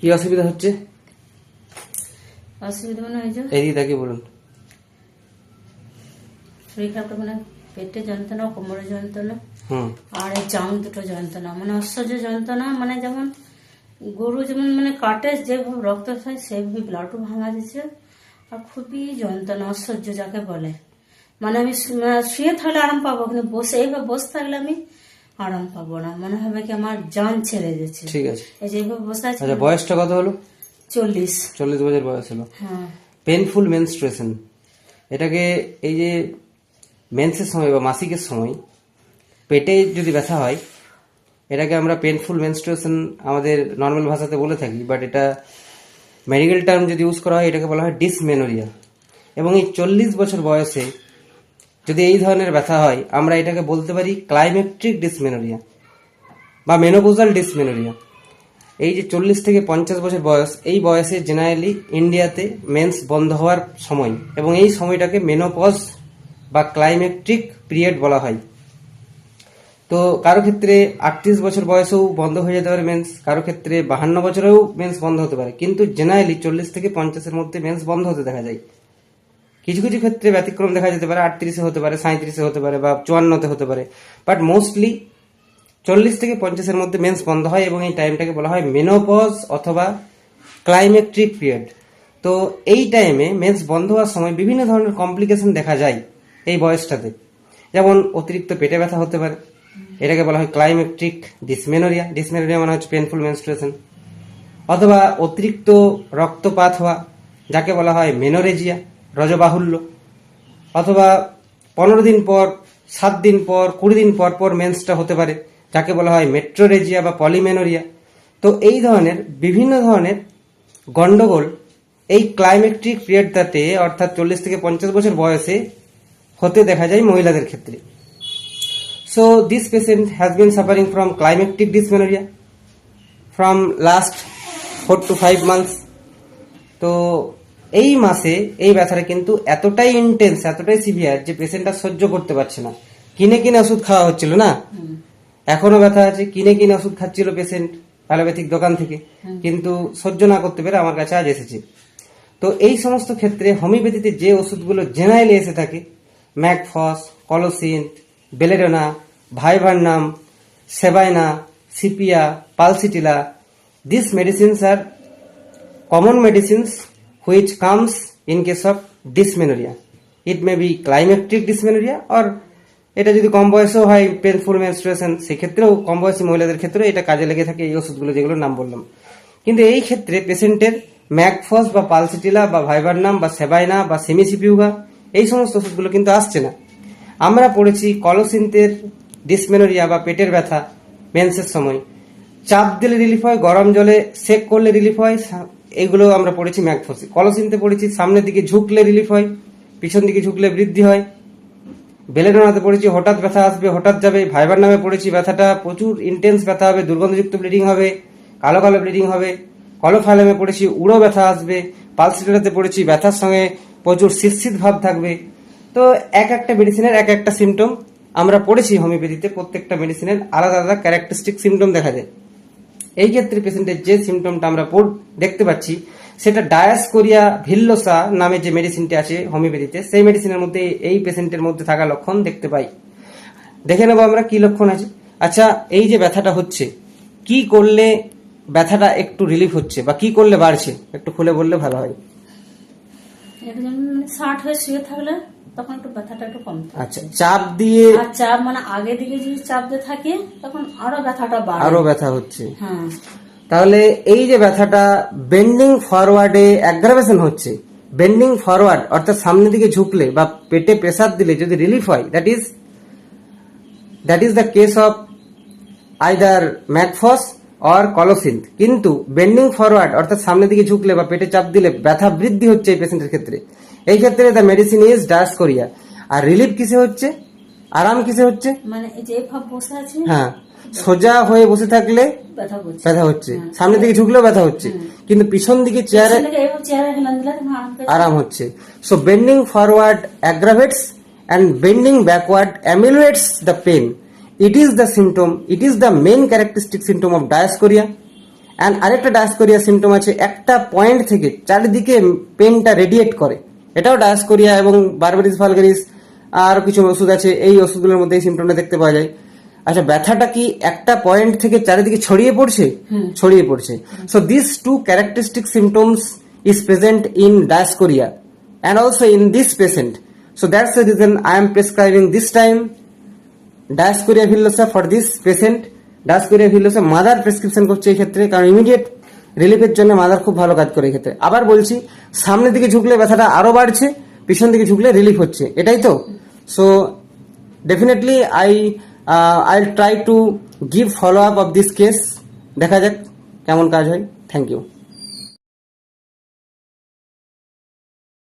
কি অসুবিধা হচ্ছে? অসুবিধা মানে এদিকে তাকে বলুন। শরীর খারাপটা মানে পেটে যন্ত্রণা কোমরে যন্ত্রণা আর এই জাং দুটো যন্ত্রণা মানে অসহ্য যন্ত্রণা মানে যেমন গরু যেমন মানে কাটে যেভাবে রক্ত খায় সেভাবে ব্লাডও ভাঙা দিচ্ছে আর খুবই যন্ত্রণা অসহ্য যাকে বলে। মানে আমি মানে শুয়ে থাকলে আরাম পাবো কিন্তু বসে এইভাবে বসে থাকলে আমি আরাম পাবো না। মনে হবে কি আমার জান ছেড়ে যাচ্ছে ঠিক আছে। এই যে বসে আছি। আচ্ছা বয়সটা কত হলো? চল্লিশ। চল্লিশ বছর বয়স হলো। হ্যাঁ। পেনফুল মেনস্ট্রুয়েশন এটাকে এই যে মেন্সের সময় বা মাসিকের সময় পেটে যদি ব্যথা হয় এটাকে আমরা পেনফুল মেনস্ট্রুয়েশন আমাদের নর্মাল ভাষাতে বলে থাকি বাট এটা মেডিকেল টার্ম যদি ইউজ করা হয় এটাকে বলা হয় ডিসমেনোরিয়া এবং এই চল্লিশ বছর বয়সে যদি এই ধরনের ব্যথা হয়, আমরা এটাকে বলতে পারি ক্লাইমেট্রিক ডিসমেনোরিয়া বা মেনোপোজাল ডিসমেনোরিয়া এই যে চল্লিশ থেকে পঞ্চাশ বছর বয়স, এই বয়সে জেনারেলি ইন্ডিয়াতে মেন্স বন্ধ হওয়ার সময় এবং এই সময়টাকে মেনোপজ বা ক্লাইমেট্রিক পিরিয়ড বলা হয়। তো কারও ক্ষেত্রে আটত্রিশ বছর বয়সেও বন্ধ হয়ে যেতে পারে মেন্স কারও ক্ষেত্রে বাহান্ন বছরেও মেন্স বন্ধ হতে পারে, কিন্তু জেনারেলি চল্লিশ থেকে পঞ্চাশের মধ্যে মেন্স বন্ধ হতে দেখা যায়। কিছু কিছু ক্ষেত্রে ব্যতিক্রম দেখা যেতে পারে, আটত্রিশে হতে পারে সাঁত্রিশে হতে পারে বা চুয়ান্নতে হতে পারে। বাট মোস্টলি চল্লিশ থেকে পঞ্চাশের মধ্যে মেন্স বন্ধ হয় এবং এই টাইমটাকে বলা হয় মেনোপজ অথবা ক্লাইমেট্রিক পিরিয়ড তো এই টাইমে মেন্স বন্ধ হওয়ার সময় বিভিন্ন ধরনের কমপ্লিকেশন দেখা যায় এই বয়সটাতে। যেমন অতিরিক্ত পেটে ব্যথা হতে পারে। এটাকে বলা হয় ক্লাইমেট্রিক ডিসমেনোরিয়া ডিসমেনোরিয়া মানে হচ্ছে পেনফুল মেনস্ট্রুয়েশন অথবা অতিরিক্ত রক্তপাত হওয়া, যাকে বলা হয় মেনোরেজিয়া রজবাহুল্য। অথবা পনেরো দিন পর, সাত দিন পর, কুড়ি দিন পর পর মেন্সটা হতে পারে, যাকে বলা হয় মেট্রোরেজিয়া বা পলিমেনোরিয়া তো এই ধরনের বিভিন্ন ধরনের গন্ডগোল এই ক্লাইমেট্রিক পিরিয়ডটাতে অর্থাৎ চল্লিশ থেকে পঞ্চাশ বছর বয়সে হতে দেখা যায় মহিলাদের ক্ষেত্রে। So this patient has been suffering from climacteric dysmenorrhea from last four to five months তো এই মাসে এই ব্যথাটা কিন্তু এতটাই ইন্টেন্স এতটাই সিভিয়ার যে পেশেন্টটা সহ্য করতে পারছে না। কিনে কিনে ওষুধ খাওয়া হচ্ছিল না? এখনও ব্যথা আছে কিনে কিনে ওষুধ খাচ্ছিল পেশেন্ট অ্যালোপ্যাথিক দোকান থেকে। কিন্তু সহ্য না করতে পেরে আমার কাছে আজ এসেছে। তো এই সমস্ত ক্ষেত্রে হোমিওপ্যাথিতে যে ওষুধগুলো জেনারেলি এসে থাকে mag phos colocynth belladonna viburnum sabina sepia pulsatilla this medicines are common medicines which comes in case of dysmenorrhea. It may be climactic dysmenorrhea or এটা যদি কম বয়সেও হয় পেনফুল মেনস্ট্রুয়েশন সেক্ষেত্রেও কম বয়সী মহিলাদের ক্ষেত্রে এটা কাজে লেগে থাকে এই ওষুধগুলো যেগুলোর নাম বললাম। কিন্তু এই ক্ষেত্রে পেশেন্টের ম্যাকফস বা পালসিটিলা বা ভাইবারনাম বা সেবাইনা বা সেমিসিপিউগা এই সমস্ত ওষুধগুলো কিন্তু আসছে না। আমরা পড়েছি কলোসিন্তের ডিসমেনোরিয়া বা পেটের ব্যথা মেন্সের সময়। চাপ দিলে রিলিফ হয়, গরম জলে সেক করলে রিলিফ হয় এইগুলো আমরা পড়েছি ম্যাকফসি কলসিনতে পড়েছি, সামনের দিকে ঝুঁকলে রিলিফ হয়, পিছন দিকে ঝুঁকলে বৃদ্ধি হয়। বেলেডোনাতে পড়েছি, হঠাৎ ব্যথা আসবে, হঠাৎ যাবে। ভাইবার নামে পড়েছি, ব্যথাটা প্রচুর ইন্টেন্স ব্যথা হবে, দুর্গন্ধযুক্ত ব্লিডিং হবে, কালো কালো ব্লিডিং হবে। কলোফাইলামে পড়েছি, উড়ো ব্যথা আসবে। পালসিটাতে পড়েছি, ব্যথার সঙ্গে প্রচুর শীত ভাব থাকবে। তো এক একটা মেডিসিনের এক একটা সিমটম আমরা পড়েছি হোমিওপ্যাথিতে প্রত্যেকটা মেডিসিনের আলাদা আলাদা ক্যারেক্টারিস্টিক সিমটম দেখা যায়। এই ক্ষেত্রে পেশেন্টের যে সিমটমটা আমরা দেখতে পাচ্ছি, সেটা ডায়াসকোরিয়া ভিল্লোসা নামে যে মেডিসিনটি আছে হোমিওপ্যাথিতে সেই মেডিসিনের মধ্যে, এই পেশেন্টের মধ্যে থাকা লক্ষণ দেখতে পাই। দেখে নেব আমরা কি লক্ষণ আছে। আচ্ছা এই যে ব্যথাটা হচ্ছে, কি করলে ব্যথাটা একটু রিলিফ হচ্ছে বা কি করলে বাড়ছে? একটু খুলে বললে ভালো হয়। যেমন মানে ষাট হয়ে শুয়ে থাকলে তখন একটু ব্যথাটা একটু কম থাকে। আচ্ছা চাপ দিয়ে আর চাপ মানে আগে দিকে যদি চাপ দিয়ে থাকে তখন আরও ব্যথাটা বাড়ে। আরও ব্যথা হচ্ছে। হ্যাঁ। তাহলে এই যে ব্যথাটা বেন্ডিং ফরওয়ার্ডে অ্যাগ্রাভেশন হচ্ছে। বেন্ডিং ফরওয়ার্ড অর্থাৎ সামনের দিকে ঝুঁকলে বা পেটে প্রেসার দিলে যদি রিলিফ হয় that is that is the case of either mag phos or colocynth কিন্তু বেন্ডিং ফরওয়ার্ড অর্থাৎ সামনের দিকে ঝুঁকলে বা পেটে চাপ দিলে ব্যথা বৃদ্ধি হচ্ছে এই পেশেন্টের ক্ষেত্রে। এই ক্ষেত্রে দ্য মেডিসিন ইজ ডায়াসকোরিয়া আর রিলিফ কিসে হচ্ছে? আরাম কিসে হচ্ছে? মানে এই যে ভাব বসে আছে? হ্যাঁ। সোজা হয়ে বসে থাকলে ব্যথা হচ্ছে। সামনের দিকে ঝুঁকলেও ব্যথা হচ্ছে। কিন্তু পিছন দিকে চেয়ারে ছেলেকে চেয়ারে হেলান দিলে তখন আরাম আরাম হচ্ছে। So bending forward aggravates and bending backward ameliorates the pain it is the symptom it is the main characteristic symptom of dioscorea and আরেকটা ডায়াসকোরিয়া সিমটম আছে। একটা পয়েন্ট থেকে চারিদিকে পেনটা রেডিয়েট করে। এটাও ডায়াসকোরিয়া এবং বারবারিস ভালগারিস আর কিছু ওষুধ আছে এই ওষুধগুলোর মধ্যে এই সিমটমটা দেখতে পাওয়া যায়। আচ্ছা ব্যথাটা কি একটা পয়েন্ট থেকে চারিদিকে ছড়িয়ে পড়ছে? ছড়িয়ে পড়ছে। So this two characteristic symptoms is present in dioscorea and also in this patient so that's the reason I am prescribing this time dioscorea villosa for this patient dioscorea villosa mother prescription করছে এই ক্ষেত্রে কারণ immediate রিলিফের জন্য mother খুব ভালো কাজ করে ক্ষেত্রে। আবার বলছি, সামনের দিকে ঝুঁকলে ব্যথাটা আরও বাড়ছে, পিছন দিকে ঝুঁকলে রিলিফ হচ্ছে। এটাই তো? So definitely I I try to give follow up of this case দেখা যাক, কেমন কাজ হয়। Thank you